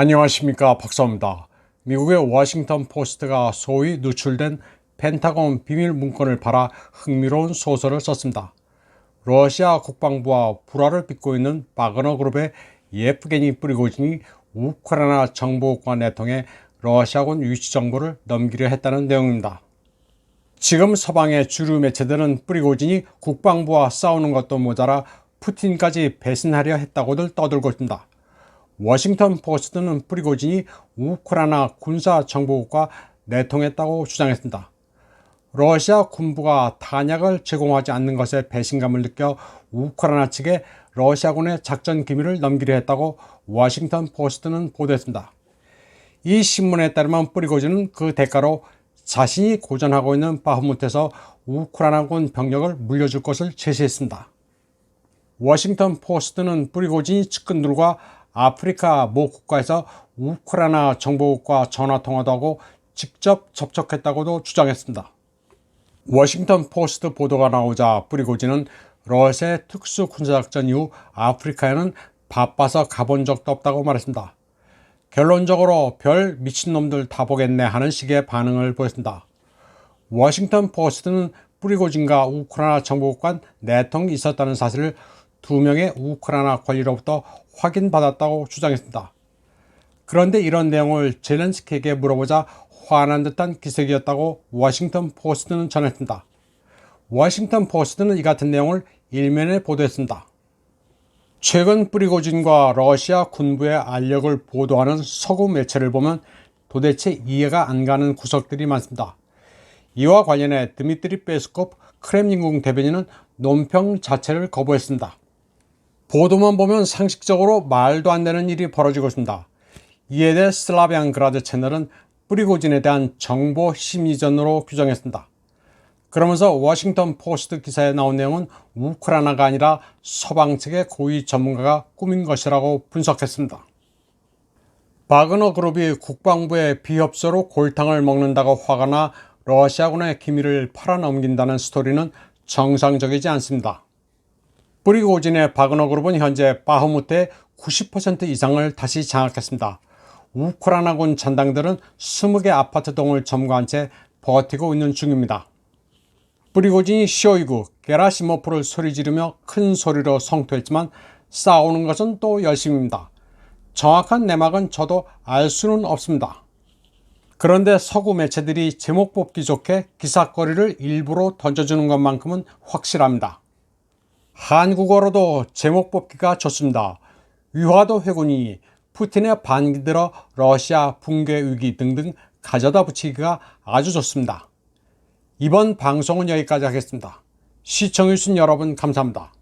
안녕하십니까 박사입니다. 미국의 워싱턴 포스트가 소위 누출된 펜타곤 비밀 문건을 팔아 흥미로운 소설을 썼습니다. 러시아 국방부와 불화를 빚고 있는 바그너 그룹의 예프게니 프리고진이 우크라이나 정보국과 내통해 러시아군 위치 정보를 넘기려 했다는 내용입니다. 지금 서방의 주류 매체들은 프리고진이 국방부와 싸우는 것도 모자라 푸틴까지 배신하려 했다고들 떠들고 있습니다. 워싱턴 포스트는 프리고진이 우크라이나 군사 정보국과 내통했다고 주장했습니다. 러시아 군부가 탄약을 제공하지 않는 것에 배신감을 느껴 우크라이나 측에 러시아군의 작전 기밀을 넘기려 했다고 워싱턴 포스트는 보도했습니다. 이 신문에 따르면 프리고진은 그 대가로 자신이 고전하고 있는 바흐무트에서 우크라이나군 병력을 물려줄 것을 제시했습니다. 워싱턴 포스트는 프리고진이 측근들과 아프리카 모 국가에서 우크라이나 정보국과 전화 통화도 하고 직접 접촉했다고도 주장했습니다. 워싱턴 포스트 보도가 나오자 프리고진은 러시아의 특수 군사작전 이후 아프리카에는 바빠서 가본 적도 없다고 말했습니다. 결론적으로 별 미친놈들 다 보겠네 하는 식의 반응을 보였습니다. 워싱턴 포스트는 프리고진과 우크라이나 정보국 간 내통이 있었다는 사실을 두 명의 우크라이나 관리로부터 확인받았다고 주장했습니다. 그런데 이런 내용을 젤렌스키에게 물어보자 화난 듯한 기색이었다고 워싱턴 포스트는 전했습니다. 워싱턴 포스트는 이 같은 내용을 일면에 보도했습니다. 최근 프리고진과 러시아 군부의 알력을 보도하는 서구 매체를 보면 도대체 이해가 안 가는 구석들이 많습니다. 이와 관련해 드미트리 페스코프 크렘린궁 대변인은 논평 자체를 거부했습니다. 보도만 보면 상식적으로 말도 안 되는 일이 벌어지고 있습니다. 이에 대해 슬라비안 그라드 채널은 프리고진에 대한 정보 심리전으로 규정했습니다. 그러면서 워싱턴 포스트 기사에 나온 내용은 우크라이나가 아니라 서방 측의 고위 전문가가 꾸민 것이라고 분석했습니다. 바그너 그룹이 국방부의 비협조로 골탕을 먹는다고 화가 나 러시아군의 기밀을 팔아넘긴다는 스토리는 정상적이지 않습니다. 프리고진의 바그너 그룹은 현재 바흐무트의 90% 이상을 다시 장악했습니다. 우크라이나군 전당들은 20개 아파트 동을 점거한 채 버티고 있는 중입니다. 프리고진이 쇼이구, 게라시모프를 소리 지르며 큰 소리로 성토했지만 싸우는 것은 또 열심입니다. 정확한 내막은 저도 알 수는 없습니다. 그런데 서구 매체들이 제목 뽑기 좋게 기사거리를 일부러 던져주는 것만큼은 확실합니다. 한국어로도 제목 뽑기가 좋습니다. 위화도 회군이 푸틴의 반기 들어 러시아 붕괴 위기 등등 가져다 붙이기가 아주 좋습니다. 이번 방송은 여기까지 하겠습니다. 시청해주신 여러분 감사합니다.